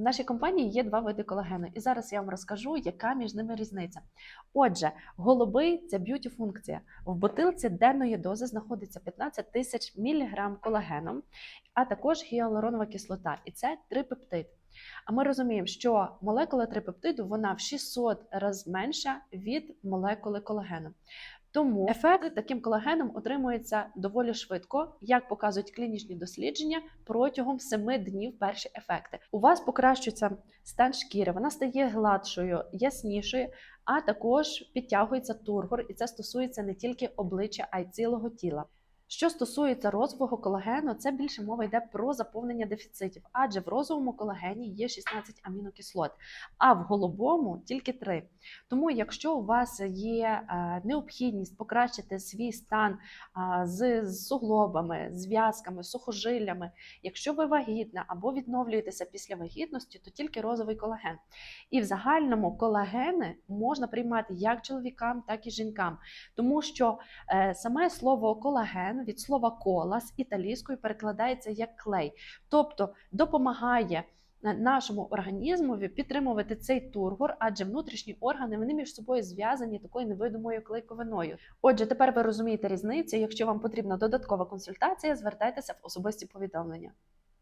В нашій компанії є два види колагену, і зараз я вам розкажу, яка між ними різниця. Отже, голубий це б'юті-функція. В бутилці денної дози знаходиться 15 тисяч міліграм колагену, а також гіалуронова кислота, і це трипептид. А ми розуміємо, що молекула трипептиду вона в 600 разів менша від молекули колагену. Тому ефект таким колагеном отримується доволі швидко, як показують клінічні дослідження протягом 7 днів перші ефекти. У вас покращується стан шкіри, вона стає гладшою, яснішою, а також підтягується тургор, і це стосується не тільки обличчя, а й цілого тіла. Що стосується розового колагену, це більше мова йде про заповнення дефіцитів, адже в розовому колагені є 16 амінокислот, а в голубому тільки 3. Тому, якщо у вас є е, необхідність покращити свій стан з суглобами, зв'язками, сухожиллями, якщо ви вагітна або відновлюєтеся після вагітності, то тільки розовий колаген. І в загальному колагени можна приймати як чоловікам, так і жінкам, тому що е, саме слово колаген від слова кола з італійської перекладається як клей, тобто допомагає е, нашому організмові підтримувати цей тургор, адже внутрішні органи вони між собою зв'язані такою невидимою клейковиною. Отже, тепер ви розумієте різницю. Якщо вам потрібна додаткова консультація, звертайтеся в особисті повідомлення.